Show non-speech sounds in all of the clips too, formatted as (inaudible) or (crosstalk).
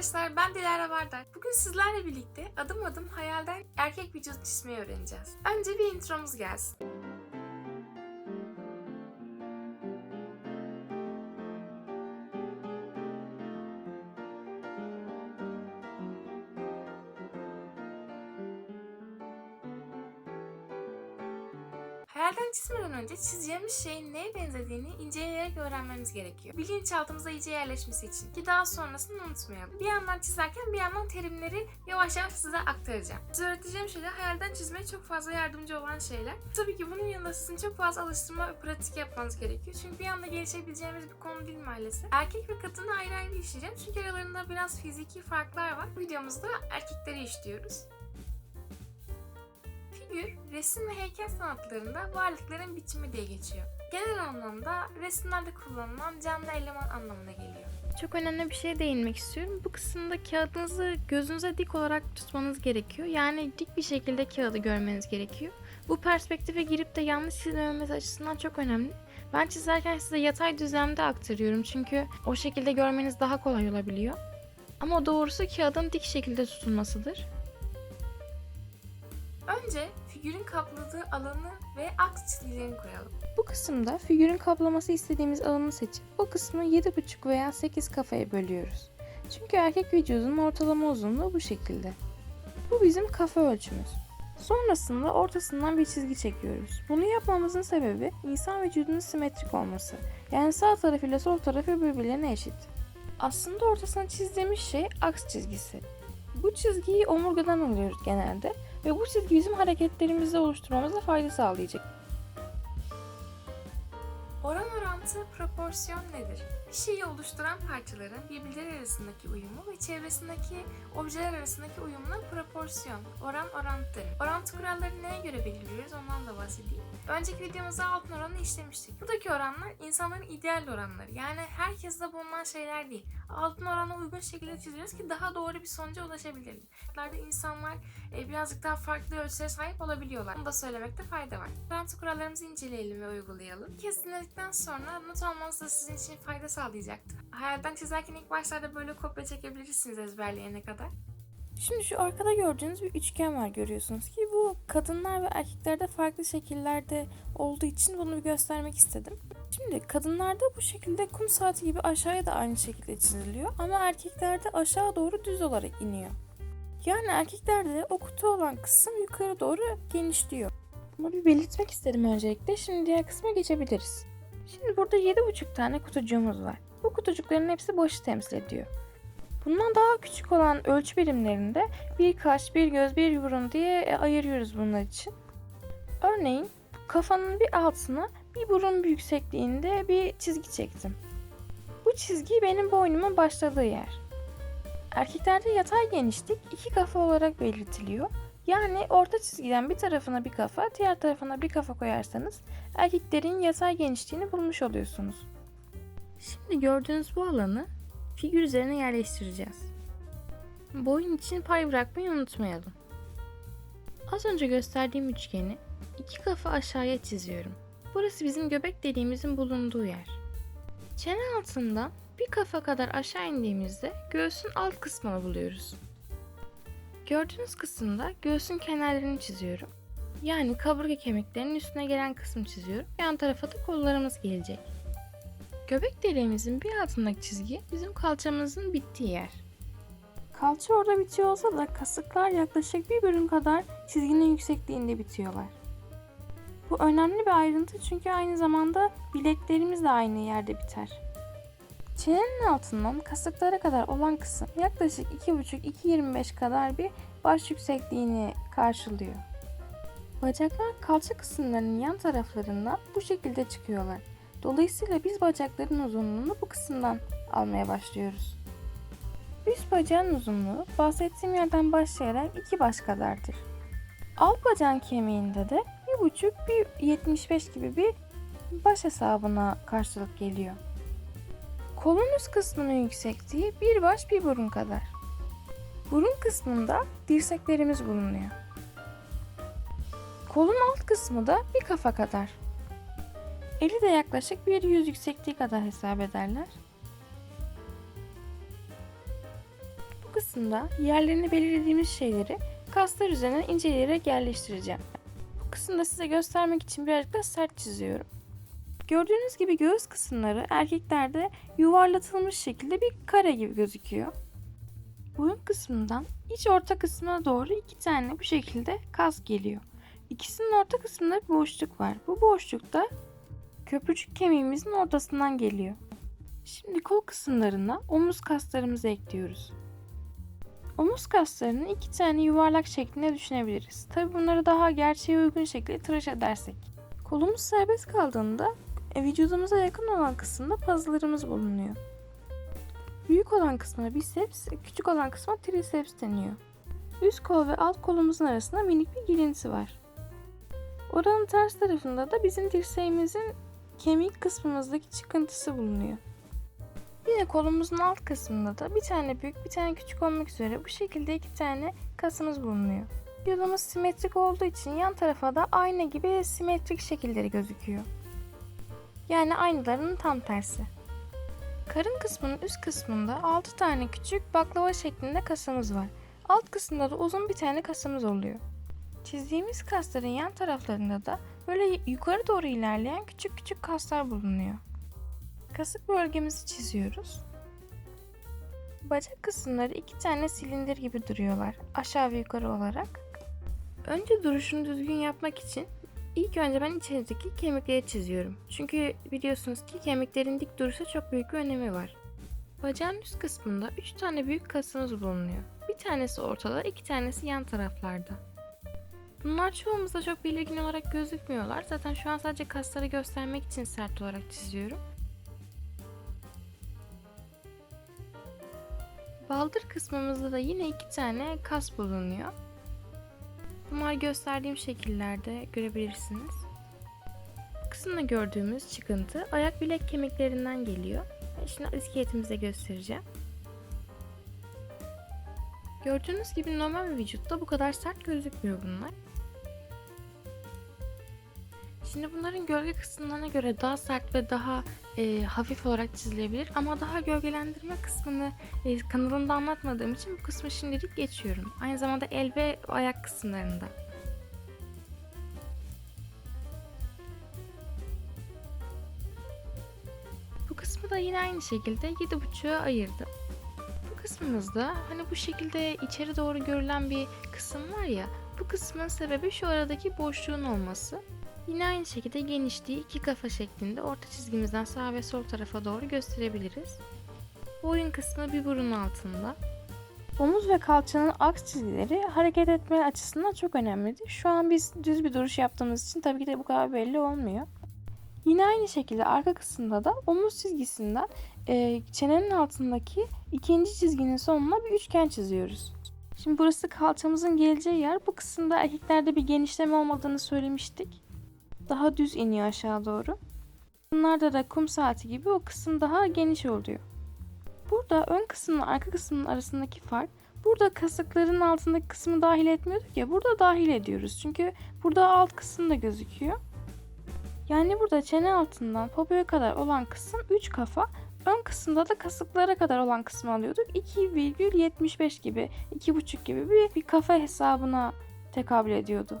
arkadaşlar ben Dilara Vardar. Bugün sizlerle birlikte adım adım hayalden erkek vücut çizmeyi öğreneceğiz. Önce bir intromuz gelsin. Hayalden çizmeden önce çizeceğimiz şeyin neye benzediğini inceleyerek öğrenmemiz gerekiyor. Bilinçaltımıza iyice yerleşmesi için ki daha sonrasını unutmayalım. Bir yandan çizerken bir yandan terimleri yavaş yavaş size aktaracağım. Size öğreteceğim şeyler hayalden çizmeye çok fazla yardımcı olan şeyler. Tabii ki bunun yanında sizin çok fazla alıştırma ve pratik yapmanız gerekiyor. Çünkü bir anda gelişebileceğimiz bir konu değil maalesef. Erkek ve kadını ayrı ayrı işleyeceğim. Çünkü aralarında biraz fiziki farklar var. Videomuzda erkekleri işliyoruz. Figür, resim ve heykel sanatlarında varlıkların biçimi diye geçiyor. Genel anlamda resimlerde kullanılan canlı eleman anlamına geliyor. Çok önemli bir şeye değinmek istiyorum. Bu kısımda kağıdınızı gözünüze dik olarak tutmanız gerekiyor. Yani dik bir şekilde kağıdı görmeniz gerekiyor. Bu perspektife girip de yanlış çizmememiz açısından çok önemli. Ben çizerken size yatay düzlemde aktarıyorum çünkü o şekilde görmeniz daha kolay olabiliyor. Ama doğrusu kağıdın dik şekilde tutulmasıdır. Önce figürün kapladığı alanı ve aks çizgilerini koyalım. Bu kısımda figürün kaplaması istediğimiz alanı seçip o kısmı 7,5 veya 8 kafaya bölüyoruz. Çünkü erkek vücudunun ortalama uzunluğu bu şekilde. Bu bizim kafa ölçümüz. Sonrasında ortasından bir çizgi çekiyoruz. Bunu yapmamızın sebebi insan vücudunun simetrik olması. Yani sağ tarafı ile sol tarafı birbirlerine eşit. Aslında ortasına çizdiğimiz şey aks çizgisi. Bu çizgiyi omurgadan alıyoruz genelde ve bu çizgi bizim hareketlerimizi oluşturmamıza fayda sağlayacak. Oran orantı proporsiyon nedir? Bir şeyi oluşturan parçaların birbirleri arasındaki uyumu ve çevresindeki objeler arasındaki uyumuna proporsiyon, oran orantı. Orantı kuralları neye göre belirliyoruz ondan da bahsedeyim. Önceki videomuzda altın oranı işlemiştik. Buradaki oranlar insanların ideal oranları. Yani herkeste bulunan şeyler değil. Altın orana uygun şekilde çiziyoruz ki daha doğru bir sonuca ulaşabilelim. Bunlarda insanlar e, birazcık daha farklı ölçülere sahip olabiliyorlar. Bunu da söylemekte fayda var. Orantı kurallarımızı inceleyelim ve uygulayalım. Bir kez dinledikten sonra not almanız da sizin için fayda sağlayacaktır. Hayalden çizerken ilk başlarda böyle kopya çekebilirsiniz ezberleyene kadar. Şimdi şu arkada gördüğünüz bir üçgen var görüyorsunuz ki bu kadınlar ve erkeklerde farklı şekillerde olduğu için bunu bir göstermek istedim. Şimdi kadınlarda bu şekilde kum saati gibi aşağıya da aynı şekilde çiziliyor ama erkeklerde aşağı doğru düz olarak iniyor. Yani erkeklerde o kutu olan kısım yukarı doğru genişliyor. Bunu bir belirtmek istedim öncelikle. Şimdi diğer kısma geçebiliriz. Şimdi burada 7,5 tane kutucuğumuz var. Bu kutucukların hepsi başı temsil ediyor. Bundan daha küçük olan ölçü birimlerinde bir kaş, bir göz, bir burun diye e, ayırıyoruz bunlar için. Örneğin kafanın bir altına bir burun yüksekliğinde bir çizgi çektim. Bu çizgi benim boynumun başladığı yer. Erkeklerde yatay genişlik iki kafa olarak belirtiliyor. Yani orta çizgiden bir tarafına bir kafa, diğer tarafına bir kafa koyarsanız erkeklerin yatay genişliğini bulmuş oluyorsunuz. Şimdi gördüğünüz bu alanı figür üzerine yerleştireceğiz. Boyun için pay bırakmayı unutmayalım. Az önce gösterdiğim üçgeni iki kafa aşağıya çiziyorum. Burası bizim göbek deliğimizin bulunduğu yer. Çene altından bir kafa kadar aşağı indiğimizde göğsün alt kısmını buluyoruz. Gördüğünüz kısımda göğsün kenarlarını çiziyorum. Yani kaburga kemiklerinin üstüne gelen kısmı çiziyorum. Yan tarafa da kollarımız gelecek. Göbek deliğimizin bir altındaki çizgi bizim kalçamızın bittiği yer. Kalça orada bitiyor olsa da kasıklar yaklaşık bir bölüm kadar çizginin yüksekliğinde bitiyorlar. Bu önemli bir ayrıntı çünkü aynı zamanda bileklerimiz de aynı yerde biter. Çenenin altından kasıklara kadar olan kısım yaklaşık 2,5-2,25 kadar bir baş yüksekliğini karşılıyor. Bacaklar kalça kısımlarının yan taraflarından bu şekilde çıkıyorlar. Dolayısıyla biz bacakların uzunluğunu bu kısımdan almaya başlıyoruz. Üst bacağın uzunluğu bahsettiğim yerden başlayarak iki baş kadardır. Alt bacağın kemiğinde de 1,5-1,75 gibi bir baş hesabına karşılık geliyor. Kolun üst kısmının yüksekliği bir baş bir burun kadar. Burun kısmında dirseklerimiz bulunuyor. Kolun alt kısmı da bir kafa kadar. Eli de yaklaşık bir yüz yüksekliği kadar hesap ederler. Bu kısımda yerlerini belirlediğimiz şeyleri kaslar üzerine inceleyerek yerleştireceğim. Bu kısımda size göstermek için birazcık da sert çiziyorum. Gördüğünüz gibi göğüs kısımları erkeklerde yuvarlatılmış şekilde bir kare gibi gözüküyor. Boyun kısmından iç orta kısmına doğru iki tane bu şekilde kas geliyor. İkisinin orta kısmında bir boşluk var. Bu boşlukta köprücük kemiğimizin ortasından geliyor. Şimdi kol kısımlarına omuz kaslarımızı ekliyoruz. Omuz kaslarını iki tane yuvarlak şeklinde düşünebiliriz. Tabi bunları daha gerçeğe uygun şekilde tıraş edersek. Kolumuz serbest kaldığında e, vücudumuza yakın olan kısımda pazılarımız bulunuyor. Büyük olan kısmına biceps, küçük olan kısma triceps deniyor. Üst kol ve alt kolumuzun arasında minik bir girinti var. Oranın ters tarafında da bizim dirseğimizin kemik kısmımızdaki çıkıntısı bulunuyor. Yine kolumuzun alt kısmında da bir tane büyük bir tane küçük olmak üzere bu şekilde iki tane kasımız bulunuyor. Vücudumuz simetrik olduğu için yan tarafa da ayna gibi simetrik şekilleri gözüküyor. Yani aynaların tam tersi. Karın kısmının üst kısmında 6 tane küçük baklava şeklinde kasımız var. Alt kısımda da uzun bir tane kasımız oluyor. Çizdiğimiz kasların yan taraflarında da böyle yukarı doğru ilerleyen küçük küçük kaslar bulunuyor. Kasık bölgemizi çiziyoruz. Bacak kısımları iki tane silindir gibi duruyorlar aşağı ve yukarı olarak. Önce duruşunu düzgün yapmak için ilk önce ben içerideki kemikleri çiziyorum. Çünkü biliyorsunuz ki kemiklerin dik duruşa çok büyük bir önemi var. Bacağın üst kısmında 3 tane büyük kasımız bulunuyor. Bir tanesi ortada, iki tanesi yan taraflarda. Bunlar çoğumuzda çok belirgin olarak gözükmüyorlar. Zaten şu an sadece kasları göstermek için sert olarak çiziyorum. Baldır kısmımızda da yine iki tane kas bulunuyor. Bunlar gösterdiğim şekillerde görebilirsiniz. Kısımda gördüğümüz çıkıntı ayak bilek kemiklerinden geliyor. Şimdi iskeletimize göstereceğim. Gördüğünüz gibi normal bir vücutta bu kadar sert gözükmüyor bunlar. Şimdi bunların gölge kısımlarına göre daha sert ve daha e, hafif olarak çizilebilir ama daha gölgelendirme kısmını e, kanalımda anlatmadığım için bu kısmı şimdilik geçiyorum. Aynı zamanda el ve ayak kısımlarında. Bu kısmı da yine aynı şekilde 7.5'a ayırdım. Bu kısmımızda hani bu şekilde içeri doğru görülen bir kısım var ya bu kısmın sebebi şu aradaki boşluğun olması. Yine aynı şekilde genişliği iki kafa şeklinde orta çizgimizden sağ ve sol tarafa doğru gösterebiliriz. Boyun kısmı bir burun altında. Omuz ve kalçanın aks çizgileri hareket etme açısından çok önemlidir. Şu an biz düz bir duruş yaptığımız için tabii ki de bu kadar belli olmuyor. Yine aynı şekilde arka kısımda da omuz çizgisinden e, çenenin altındaki ikinci çizginin sonuna bir üçgen çiziyoruz. Şimdi burası kalçamızın geleceği yer. Bu kısımda erkeklerde bir genişleme olmadığını söylemiştik daha düz iniyor aşağı doğru. Bunlarda da kum saati gibi o kısım daha geniş oluyor. Burada ön kısımla arka kısmın arasındaki fark burada kasıkların altındaki kısmı dahil etmiyorduk ya burada dahil ediyoruz. Çünkü burada alt kısım da gözüküyor. Yani burada çene altından popoya kadar olan kısım 3 kafa, ön kısımda da kasıklara kadar olan kısmı alıyorduk. 2,75 gibi, 2,5 gibi bir, bir kafa hesabına tekabül ediyordu.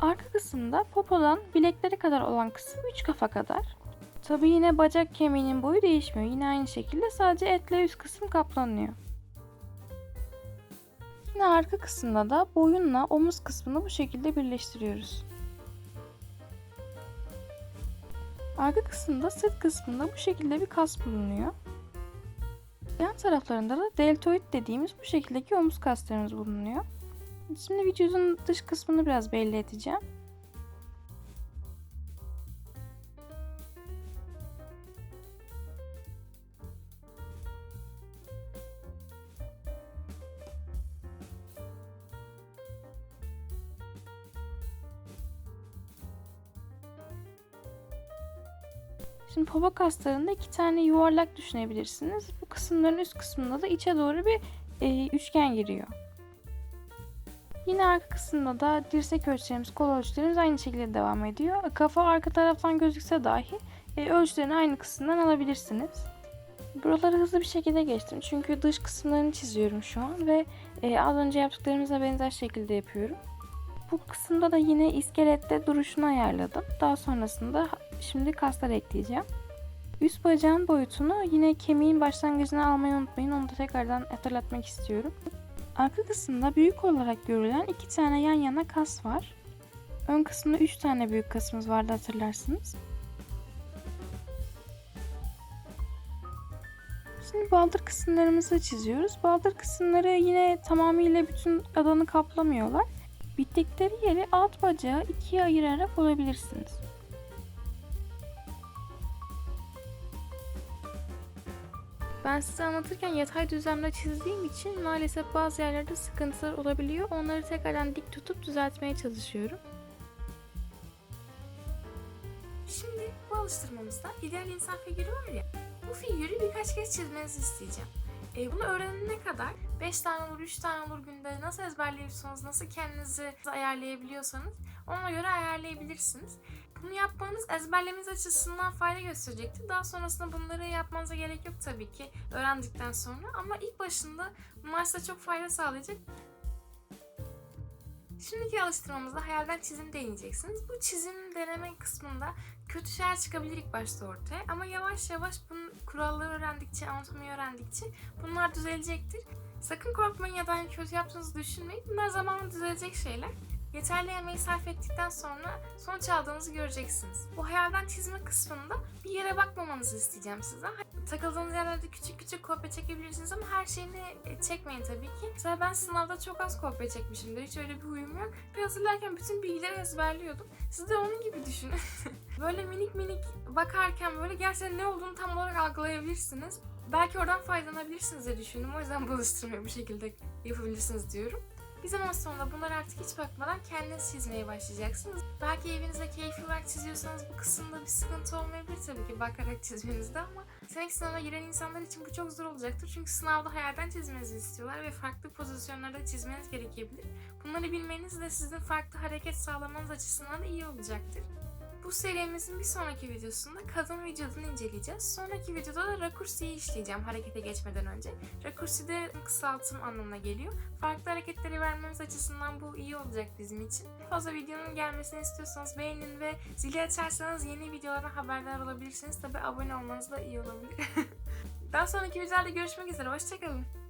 Arka kısımda popodan bileklere kadar olan kısım 3 kafa kadar. Tabi yine bacak kemiğinin boyu değişmiyor. Yine aynı şekilde sadece etle üst kısım kaplanıyor. Yine arka kısımda da boyunla omuz kısmını bu şekilde birleştiriyoruz. Arka kısımda sırt kısmında bu şekilde bir kas bulunuyor. Yan taraflarında da deltoid dediğimiz bu şekildeki omuz kaslarımız bulunuyor. Şimdi vücudun dış kısmını biraz belli edeceğim. Şimdi popo kaslarında iki tane yuvarlak düşünebilirsiniz. Bu kısımların üst kısmında da içe doğru bir e, üçgen giriyor. Yine arka kısımda da dirsek ölçülerimiz, kol ölçülerimiz aynı şekilde devam ediyor. Kafa arka taraftan gözükse dahi e, ölçülerini aynı kısımdan alabilirsiniz. Buraları hızlı bir şekilde geçtim. Çünkü dış kısımlarını çiziyorum şu an ve e, az önce yaptıklarımıza benzer şekilde yapıyorum. Bu kısımda da yine iskelette duruşunu ayarladım. Daha sonrasında şimdi kaslar ekleyeceğim. Üst bacağın boyutunu yine kemiğin başlangıcına almayı unutmayın. Onu da tekrardan hatırlatmak istiyorum. Arka kısımda büyük olarak görülen iki tane yan yana kas var. Ön kısımda üç tane büyük kasımız vardı hatırlarsınız. Şimdi baldır kısımlarımızı çiziyoruz. Baldır kısımları yine tamamıyla bütün alanı kaplamıyorlar. Bittikleri yeri alt bacağı ikiye ayırarak olabilirsiniz. Ben size anlatırken yatay düzlemde çizdiğim için maalesef bazı yerlerde sıkıntılar olabiliyor. Onları tekrardan dik tutup düzeltmeye çalışıyorum. Şimdi bu alıştırmamızda ideal insan figürü var ya, bu figürü birkaç kez çizmenizi isteyeceğim. E, bunu öğrenene kadar 5 tane olur, 3 tane olur günde nasıl ezberliyorsanız, nasıl kendinizi ayarlayabiliyorsanız ona göre ayarlayabilirsiniz. Bunu yapmanız ezberlemeniz açısından fayda gösterecektir. Daha sonrasında bunları yapmanıza gerek yok tabii ki öğrendikten sonra ama ilk başında bunlar size çok fayda sağlayacak. Şimdiki alıştırmamızda hayalden çizim deneyeceksiniz. Bu çizim deneme kısmında kötü şeyler çıkabilir ilk başta ortaya ama yavaş yavaş bunun kuralları öğrendikçe, anlatmayı öğrendikçe bunlar düzelecektir. Sakın korkmayın ya da hani kötü yaptığınızı düşünmeyin. Bunlar zamanla düzelecek şeyler. Yeterli emeği sarf ettikten sonra sonuç aldığınızı göreceksiniz. Bu hayalden çizme kısmında bir yere bakmamanızı isteyeceğim sizden. Takıldığınız yerlerde küçük küçük kopya çekebilirsiniz ama her şeyini e, çekmeyin tabii ki. Mesela ben sınavda çok az kopya çekmişimdir. Hiç öyle bir huyum yok. Ve hazırlarken bütün bilgileri ezberliyordum. Siz de onun gibi düşünün. (laughs) böyle minik minik bakarken böyle gerçekten ne olduğunu tam olarak algılayabilirsiniz. Belki oradan faydalanabilirsiniz diye düşündüm. O yüzden bu alıştırmayı bu şekilde yapabilirsiniz diyorum. Bir zaman sonra bunlara artık hiç bakmadan kendiniz çizmeye başlayacaksınız. Belki evinizde keyfi olarak çiziyorsanız bu kısımda bir sıkıntı olmayabilir tabii ki bakarak (laughs) çizmenizde ama senek sınavına giren insanlar için bu çok zor olacaktır. Çünkü sınavda hayalden çizmenizi istiyorlar ve farklı pozisyonlarda çizmeniz gerekebilir. Bunları bilmeniz de sizin farklı hareket sağlamanız açısından da iyi olacaktır. Bu serimizin bir sonraki videosunda kadın vücudunu inceleyeceğiz. Sonraki videoda da rakursiyi işleyeceğim harekete geçmeden önce. Rakursi de kısaltım anlamına geliyor. Farklı hareketleri vermemiz açısından bu iyi olacak bizim için. Fazla videonun gelmesini istiyorsanız beğenin ve zili açarsanız yeni videolardan haberdar olabilirsiniz. Tabi abone olmanız da iyi olabilir. (laughs) Daha sonraki videolarda görüşmek üzere. Hoşçakalın.